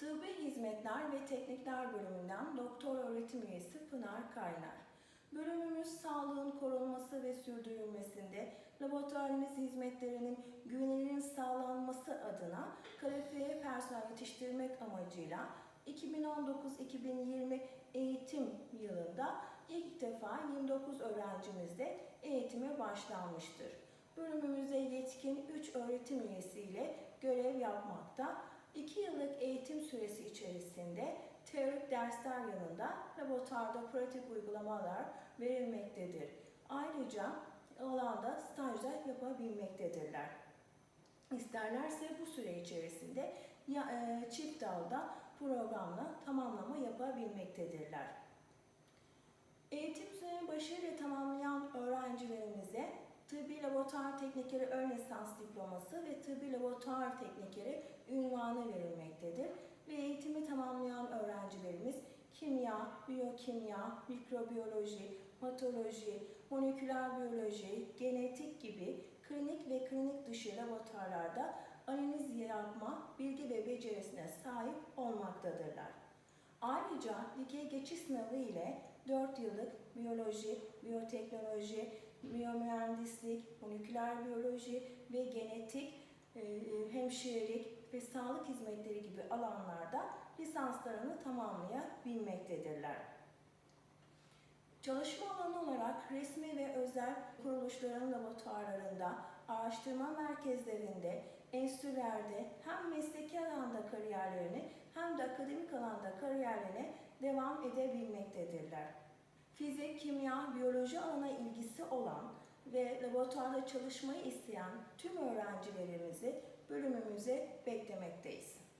Tıbbi Hizmetler ve Teknikler bölümünden doktor öğretim üyesi Pınar Kaynar. Bölümümüz sağlığın korunması ve sürdürülmesinde laboratuvarımız hizmetlerinin güvenilirliğinin sağlanması adına kalifiye personel yetiştirmek amacıyla 2019-2020 eğitim yılında ilk defa 29 öğrencimizde eğitime başlanmıştır. Bölümümüzde yetkin 3 öğretim üyesiyle görev yapmakta. 2 yıllık eğitim süresi içerisinde teorik dersler yanında laboratuvarda pratik uygulamalar verilmektedir. Ayrıca alanda stajlar yapabilmektedirler. İsterlerse bu süre içerisinde ya, e, çift dalda programla tamamlama yapabilmektedirler. Eğitim sürecini başarıyla tamamlayan öğrencilerimize tıbbi laboratuvar teknikeri ön lisans diploması ve tıbbi laboratuvar teknikeri ünvanı verilmektedir. Ve eğitimi tamamlayan öğrencilerimiz kimya, biyokimya, mikrobiyoloji, matoloji, moleküler biyoloji, genetik gibi klinik ve klinik dışı laboratuvarlarda analiz yapma bilgi ve becerisine sahip olmaktadırlar. Ayrıca dikey geçiş sınavı ile 4 yıllık biyoloji, biyoteknoloji, biyomühendislik, moleküler biyoloji ve genetik, e, e, hemşirelik ve sağlık hizmetleri gibi alanlarda lisanslarını tamamlayabilmektedirler. Çalışma alanı olarak resmi ve özel kuruluşların laboratuvarlarında, araştırma merkezlerinde, enstitülerde hem mesleki alanda kariyerlerini hem de akademik alanda kariyerlerine devam edebilmektedirler. Fizik, kimya, biyoloji alana ilgisi olan ve laboratuvarda çalışmayı isteyen tüm öğrencilerimizi bölümümüze beklemekteyiz.